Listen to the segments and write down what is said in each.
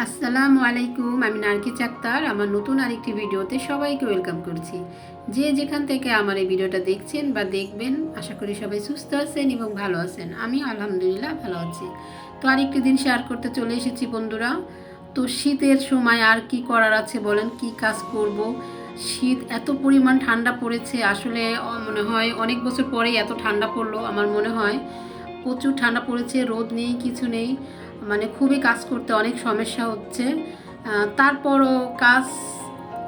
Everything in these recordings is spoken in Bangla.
আসসালামু আলাইকুম, আমি নার্গিস আক্তার। আমার নতুন আরেকটি ভিডিওতে সবাইকে ওয়েলকাম করছি। যে যেখান থেকে আমার এই ভিডিওটা দেখছেন বা দেখবেন, আশা করি সবাই সুস্থ আছেন এবং ভালো আছেন। আমি আলহামদুলিল্লাহ ভালো আছি। তো আরেকটি দিন শেয়ার করতে চলে এসেছি বন্ধুরা। তো শীতের সময় আর কি করার আছে বলেন? কি কাজ করব? শীত এত পরিমাণ ঠান্ডা পড়েছে, আসলে মনে হয় অনেক বছর পরেই এত ঠান্ডা পড়ল আমার মনে হয়। প্রচুর ঠান্ডা পড়েছে, রোদ নেই, কিছু নেই। মানে খুবই কাজ করতে অনেক সমস্যা হচ্ছে। তারপরও কাজ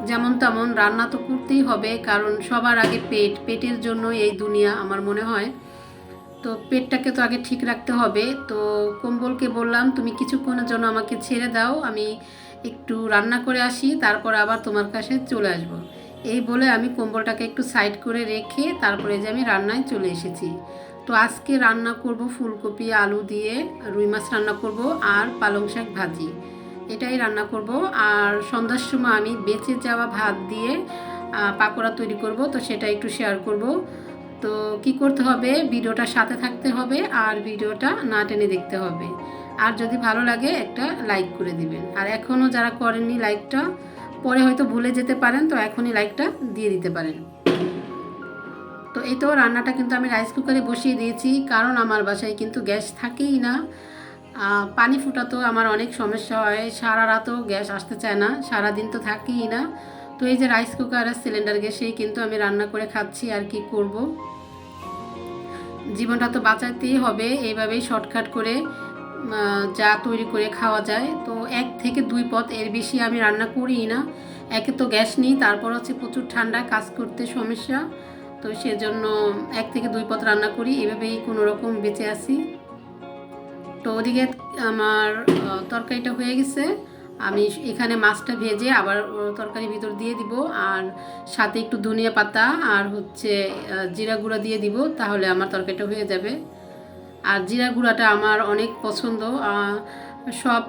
যেমন তেমন, রান্না তো করতেই হবে, কারণ সবার আগে পেট, পেটের জন্য এই দুনিয়া আমার মনে হয়। তো পেটটাকে তো আগে ঠিক রাখতে হবে। তো কম্বলকে বললাম, তুমি কিছুক্ষণের জন্য আমাকে ছেড়ে দাও, আমি একটু রান্না করে আসি, তারপর আবার তোমার কাছে চলে আসব। এই বলে আমি কম্বলটাকে একটু সাইড করে রেখে তারপরে যে আমি রান্নায় চলে এসেছি। তো আজকে রান্না করব ফুলকপি, আলু দিয়ে রুই মাছ রান্না করব, আর পালং শাক ভাজি। এটাই রান্না করব। আর সন্ধ্যার সময় আমি বেঁচে যাওয়া ভাত দিয়ে পাকোড়া তৈরি করব, তো সেটা একটু শেয়ার করব। তো কি করতে হবে? ভিডিওটার সাথে থাকতে হবে, আর ভিডিওটা না টেনে দেখতে হবে। আর যদি ভালো লাগে, একটা লাইক করে দিবেন। আর এখনও যারা করেননি লাইকটা পরে হয়তো ভুলে যেতে পারেন, তো এখনই লাইকটা দিয়ে দিতে পারেন। তো এই তো রান্নাটা কিন্তু আমি রাইস কুকারে বসিয়ে দিয়েছি, কারণ আমার বাসায় কিন্তু গ্যাস থাকেই না। পানি ফুটাতেও আমার অনেক সমস্যা হয়, সারা রাতও গ্যাস আসতে চায় না সারা দিন তো থাকেই না। তো এই যে রাইস কুকার আর সিলিন্ডার গ্যাসেই কিন্তু আমি রান্না করে খাচ্ছি আর কি করব। জীবনটা তো বাঁচাতেই হবে, এইভাবেই শর্টকাট করে যা তৈরি করে খাওয়া যায়। তো এক থেকে দুই পথ এর বেশি আমি রান্না করিই না। একে তো গ্যাস নেই, তারপর হচ্ছে প্রচুর ঠান্ডা, কাজ করতে সমস্যা। তো সেজন্য এক থেকে দুই পথ রান্না করি, এভাবেই কোনো রকম বেঁচে আসি তো ওদিকে আমার তরকারিটা হয়ে গেছে। আমি এখানে মাছটা ভেজে আবার তরকারির ভিতর দিয়ে দিব, আর সাথে একটু ধনিয়া পাতা আর হচ্ছে জিরা গুঁড়া দিয়ে দিব, তাহলে আমার তরকারিটা হয়ে যাবে। আর জিরা গুঁড়াটা আমার অনেক পছন্দ সব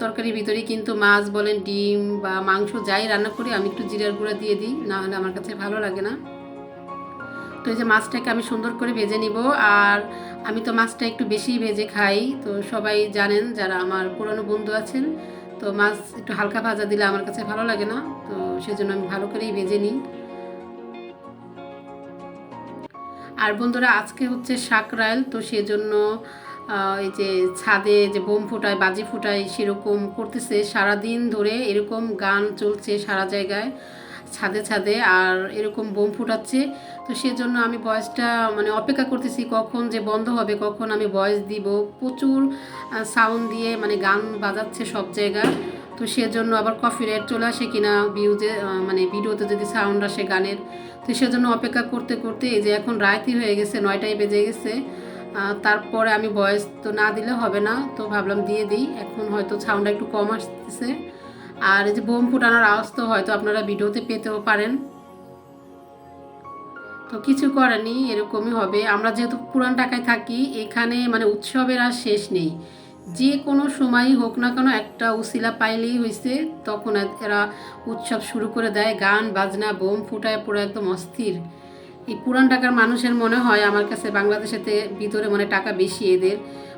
তরকারির ভিতরেই কিন্তু মাছ বলেন ডিম বা মাংস যাই রান্না করি, আমি একটু জিরার গুঁড়া দিয়ে দিই না হলে আমার কাছে ভালো লাগে না। তো এই যে মাছটাকে আমি সুন্দর করে ভেজে নিব, আর আমি তো মাছটা একটু বেশি ভেজে খাই। তো সবাই জানেন যারা আমার পুরনো বন্ধু আছেন, তো মাছ একটু হালকা ভাজা দিলে আমার কাছে ভালো লাগে না, তো সেজন্য আমি ভালো করেই ভেজে নিই। আর বন্ধুরা, আজকে হচ্ছে শাক রায়েল তো সেজন্য এই যে ছাদে যে বোম ফোটায়, বাজি ফোটায় সেরকম করতেছে। সারাদিন ধরে এরকম গান চলছে সারা জায়গায়। ছাদে ছাদে আর এরকম বোম ফুটাচ্ছে। তো সেজন্য আমি ভয়েসটা মানে অপেক্ষা করতেছি কখন যে বন্ধ হবে, কখন আমি ভয়েস দিব। প্রচুর সাউন্ড দিয়ে মানে গান বাজাচ্ছে সব জায়গায়। তো সেজন্য আবার কফি রেট চলে আসে কিনা ভিউজে মানে ভিডিওতে যদি সাউন্ড আসে গানের। তো সেজন্য অপেক্ষা করতে করতে এই যে এখন রায়তি হয়ে গেছে, নয়টায় বেজে গেছে। তারপরে আমি বয়স তো না দিলে হবে না। তো ভাবলাম দিয়ে দিই। এখন হয়তো সাউন্ডটা একটু কম আসতেছে। আর এই যে বোম ফুটানোর আওয়াজ তো হয়তো আপনারা ভিডিওতে পেতেও পারেন। তো কিছু করেনি এরকমই হবে। আমরা যেহেতু পুরান ঢাকায় থাকি, এখানে মানে উৎসবের আর শেষ নেই। যে কোনো সময়ই হোক না কেন একটা উসিলা পাইলেই হয়েছে তখন এরা উৎসব শুরু করে দেয়। গান, বাজনা, বোম ফুটায়, পুরো একদম অস্থির। এই পুরান ঢাকার মানুষের মনে হয় আমার কাছে বাংলাদেশেতে ভিতরে মানে টাকা বেশি এদের।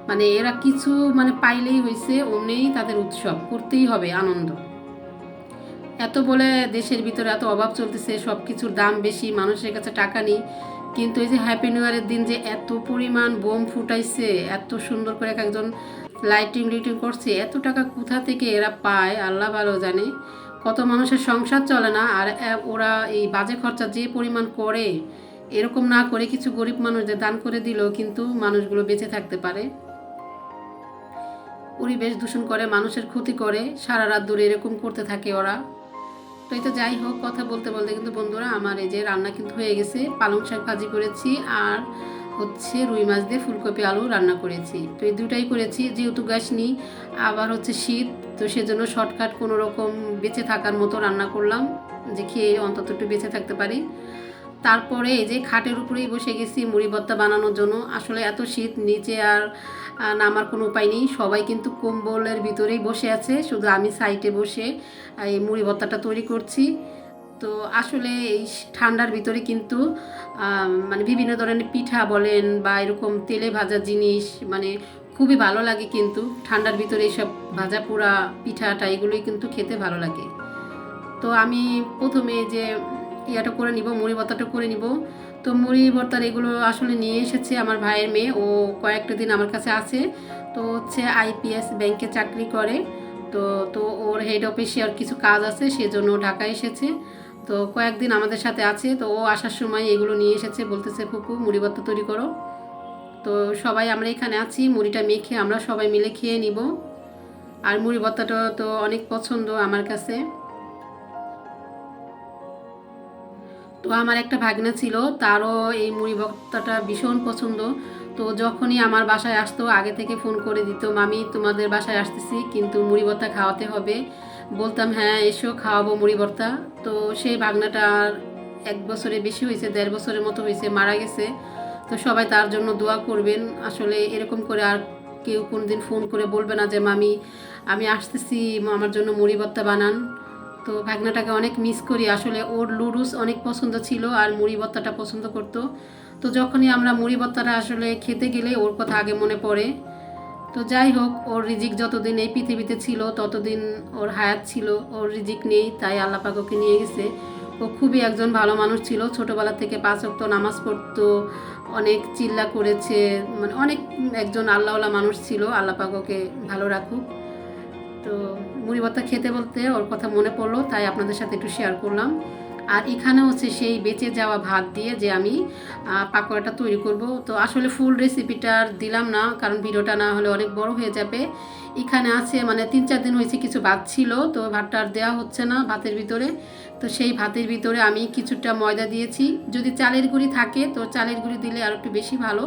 মানে এরা কিছু মানে পাইলেই হয়েছে অমনেই তাদের উৎসব, করতেই হবে আনন্দ। এত বলে দেশের ভিতরে এত অভাব চলতেছে সব কিছুর দাম বেশি, মানুষের কাছে টাকা নেই। কিন্তু এই যে হ্যাপি নিউ ইয়ারের দিন যে এত পরিমাণ বোম ফুটাইছে, এত সুন্দর করে এক একজন লাইটিং লিটিং করছে, এত টাকা কোথা থেকে এরা পায়, আল্লাহ ভালো জানে। কত মানুষের সংসার চলে না, আর ওরা এই বাজে খরচা যে পরিমাণ করে, এরকম না করে কিছু গরিব মানুষদের দান করে দিলেও কিন্তু মানুষগুলো বেঁচে থাকতে পারে। পরিবেশ দূষণ করে, মানুষের ক্ষতি করে, সারা রাত ধরে এরকম করতে থাকে ওরা। তো এই তো যাই হোক, কথা বলতে বলতে কিন্তু বন্ধুরা আমার এই যে রান্না কিন্তু হয়ে গেছে। পালং শাক ভাজি করেছি আর হচ্ছে রুই মাছ দিয়ে ফুলকপি আলু রান্না করেছি। তো এই দুটাই করেছি, যেহেতু গ্যাস নিই আবার হচ্ছে শীত, তো সেজন্য শর্টকাট কোনো রকম বেঁচে থাকার মতো রান্না করলাম, যে খেয়ে অন্তত একটু বেঁচে থাকতে পারি। তারপরে এই যে খাটের উপরেই বসে গেছি মুড়ি ভর্তা বানানোর জন্য। আসলে এত শীত, নিচে আর নামার কোনো উপায় নেই। সবাই কিন্তু কম্বলের ভিতরেই বসে আছে, শুধু আমি সাইডে বসে এই মুড়ি ভর্তাটা তৈরি করছি। তো আসলে এই ঠান্ডার ভিতরে কিন্তু মানে বিভিন্ন ধরনের পিঠা বলেন বা এরকম তেলে ভাজা জিনিস মানে খুবই ভালো লাগে কিন্তু। ঠান্ডার ভিতরে এইসব ভাজা পোড়া পিঠাটা, এগুলোই কিন্তু খেতে ভালো লাগে। তো আমি প্রথমে যে ইয়াটা করে নিব, মুড়ি ভর্তাটা করে নিব। তো মুড়ি ভর্তার এগুলো আসলে নিয়ে এসেছে আমার ভাইয়ের মেয়ে। ও কয়েকটা দিন আমার কাছে আছে। তো হচ্ছে আইপিএস ব্যাংকে চাকরি করে। তো তো ওর হেড অফিসে আর কিছু কাজ আছে, সেজন্য ঢাকা এসেছে। তো কয়েকদিন আমাদের সাথে আছে। তো ও আসার সময় এগুলো নিয়ে এসেছে, বলতেছে, ফুপু, মুড়ি ভর্তা তৈরি করো। তো সবাই আমরা এখানে আছি, মুড়িটা মেখে আমরা সবাই মিলে খেয়ে নিব। আর মুড়ি ভর্তাটা তো অনেক পছন্দ আমার কাছে। তো আমার একটা ভাগনা ছিল, তারও এই মুড়ি ভর্তাটা ভীষণ পছন্দ। তো যখনই আমার বাসায় আসতো, আগে থেকে ফোন করে দিত, মামি, তোমাদের বাসায় আসতেছি, কিন্তু মুড়ি ভর্তা খাওয়াতে হবে। বলতাম হ্যাঁ এসো, খাওয়াবো মুড়ি ভর্তা। তো সেই ভাগনাটা এক বছরে বেশি হয়েছে, দেড় বছরের মতো হয়েছে, মারা গেছে। তো সবাই তার জন্য দোয়া করবেন। আসলে এরকম করে আর কেউ কোনোদিন ফোন করে বলবে না যে, মামি, আমি আসতেছি, আমার জন্য মুড়ি ভর্তা বানান। তো ভাগনাটাকে অনেক মিস করি। আসলে ওর লুডুস অনেক পছন্দ ছিল আর মুড়ি ভর্তাটা পছন্দ করতো। তো যখনই আমরা মুড়ি ভর্তাটা আসলে খেতে গেলে ওর কথা আগে মনে পড়ে। তো যাই হোক, ওর রিজিক যতদিন এই পৃথিবীতে ছিল, ততদিন ওর হায়াত ছিল, ওর রিজিক নেই, তাই আল্লাহ পাক ওকে নিয়ে গেছে। ও খুবই একজন ভালো মানুষ ছিল। ছোটোবেলা থেকে পাঁচ ওয়াক্ত নামাজ পড়তো, অনেক চিল্লা করেছে মানে অনেক একজন আল্লাহওয়ালা মানুষ ছিল। আল্লাহ পাক ওকে ভালো রাখুক। তো মুড়ি ভর্তা খেতে বলতে ওর কথা মনে পড়ল, তাই আপনাদের সাথে একটু শেয়ার করলাম। আর এখানে হচ্ছে সেই বেঁচে যাওয়া ভাত দিয়ে যে আমি পাকোড়াটা তৈরি করব। তো আসলে ফুল রেসিপিটা আর দিলাম না, কারণ ভিডিওটা না হলে অনেক বড় হয়ে যাবে। এখানে আছে মানে তিন চার দিন হয়েছে কিছু ভাত ছিল, তো ভাতটা আর দেওয়া হচ্ছে না ভাতের ভিতরে। তো সেই ভাতের ভিতরে আমি কিছুটা ময়দা দিয়েছি। যদি চালের গুঁড়ি থাকে, তো চালের গুঁড়ি দিলে আর একটু বেশি ভালো।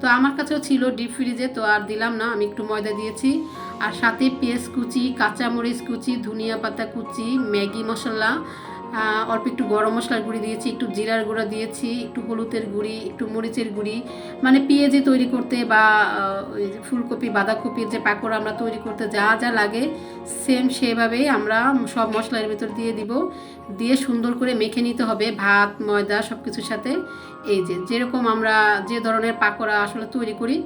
তো আমার কাছেও ছিল ডিপ ফ্রিজে তো আর দিলাম না, আমি একটু ময়দা দিয়েছি। আর সাথে পেঁয়াজ কুচি কাঁচামরিচ কুচি ধনিয়া পাতা কুচি ম্যাগি মশলা অল্প একটু গরম মশলার গুঁড়ি দিয়েছি, একটু জিরার গুঁড়া দিয়েছি, একটু হলুদের গুঁড়ি, একটু মরিচের গুঁড়ি। মানে পেঁয়াজি তৈরি করতে বা ফুলকপি, বাঁধাকপির যে পাকোড়া আমরা তৈরি করতে যা যা লাগে সেম সেভাবেই আমরা সব মশলার ভেতর দিয়ে দিব। দিয়ে সুন্দর করে মেখে নিতে হবে ভাত, ময়দা সব কিছুর সাথে। এই যে, যেরকম আমরা যে ধরনের পাকোড়া আসলে তৈরি করি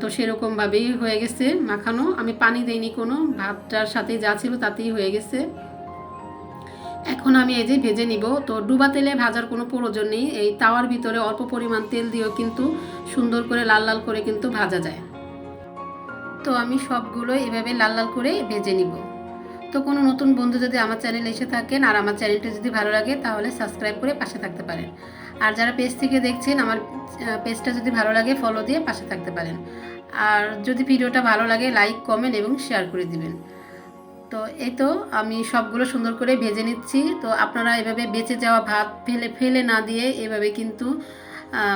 তো সেরকমভাবেই হয়ে গেছে মাখানো। আমি পানি দেইনি কোনো, ভাতটার সাথেই যা ছিল তাতেই হয়ে গেছে। এখন আমি এই যে ভেজে নিব, তো ডুবা তেলে ভাজার কোনো প্রয়োজন নেই। এই তাওয়ার ভিতরে অল্প পরিমাণ তেল দিয়েও কিন্তু সুন্দর করে লাল লাল করে কিন্তু ভাজা যায়। তো আমি সবগুলো এভাবে লাল লাল করে ভেজে নিব। তো কোনো নতুন বন্ধু যদি আমার চ্যানেলে এসে থাকেন আর আমার চ্যানেলটি যদি ভালো লাগে, তাহলে সাবস্ক্রাইব করে পাশে থাকতে পারেন। আর যারা পেজ থেকে দেখছেন, আমার পেজটা যদি ভালো লাগে ফলো দিয়ে পাশে থাকতে পারেন। আর যদি ভিডিওটা ভালো লাগে লাইক কমেন্ট এবং শেয়ার করে দিবেন। তো এই তো আমি সবগুলো সুন্দর করে ভেজে নিচ্ছি। তো আপনারা এভাবে বেঁচে যাওয়া ভাত ফেলে ফেলে না দিয়ে এভাবে কিন্তু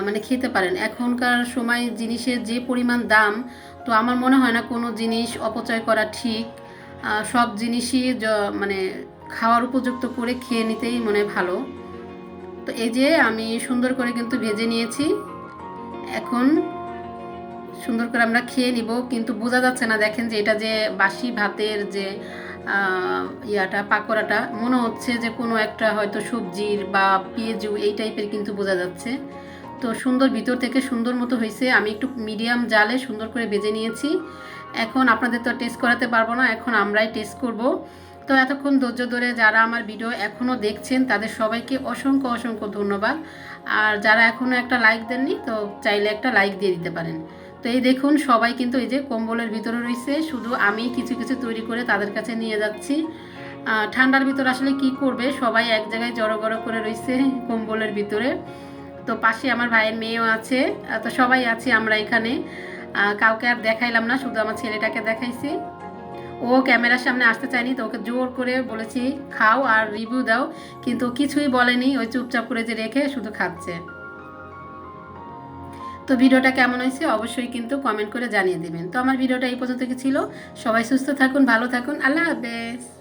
মানে খেতে পারেন। এখনকার সময় জিনিসের যে পরিমাণ দাম, তো আমার মনে হয় না কোনো জিনিস অপচয় করা ঠিক। সব জিনিসই মানে খাওয়ার উপযুক্ত করে খেয়ে নিতেই মনে ভালো। তো এই যে আমি সুন্দর করে কিন্তু ভেজে নিয়েছি। এখন সুন্দর করে আমরা খেয়ে নিব, কিন্তু বোঝা যাচ্ছে না দেখেন যে এটা যে বাসি ভাতের যে ইয়াটা, পাকোড়াটা, মনে হচ্ছে যে কোনো একটা হয়তো সবজির বা পেঁয়াজু এই টাইপের কিন্তু বোঝা যাচ্ছে। তো সুন্দর ভিতর থেকে সুন্দর মতো হয়েছে। আমি একটু মিডিয়াম জালে সুন্দর করে বেজে নিয়েছি। এখন আপনাদের তো টেস্ট করাতে পারব না, এখন আমরাই টেস্ট করব। তো এতক্ষণ ধৈর্য ধরে যারা আমার ভিডিও এখনও দেখছেন, তাদের সবাইকে অসংখ্য অসংখ্য ধন্যবাদ। আর যারা এখনও একটা লাইক দেননি, তো চাইলে একটা লাইক দিয়ে দিতে পারেন। তো এই দেখুন, সবাই কিন্তু এই যে কম্বলের ভিতরে রয়েছে। শুধু আমি কিছু কিছু তৈরি করে তাদের কাছে নিয়ে যাচ্ছি। ঠান্ডার ভিতর আসলে কি করবে? সবাই এক জায়গায় জড়ো গড়ো করে রয়েছে কম্বলের ভিতরে। তো পাশে আমার ভাইয়ের মেয়েও আছে। তো সবাই আছে আমরা এখানে। কাউকে আর দেখাইলাম না, শুধু আমার ছেলেটাকে দেখাইছি। ও ক্যামেরার সামনে আসতে চায়নি, তো ওকে জোর করে বলেছি, খাও আর রিভিউ দাও। কিন্তু কিছুই বলেনি, ওই চুপচাপ করে যে রেখে শুধু খাচ্ছে। তো ভিডিওটা কেমন হয়েছে অবশ্যই কিন্তু কমেন্ট করে জানিয়ে দেবেন। তো আমার ভিডিওটা এই পর্যন্ত ছিল? সবাই সুস্থ থাকুন, ভালো থাকুন, আল্লাহ হাফেজ।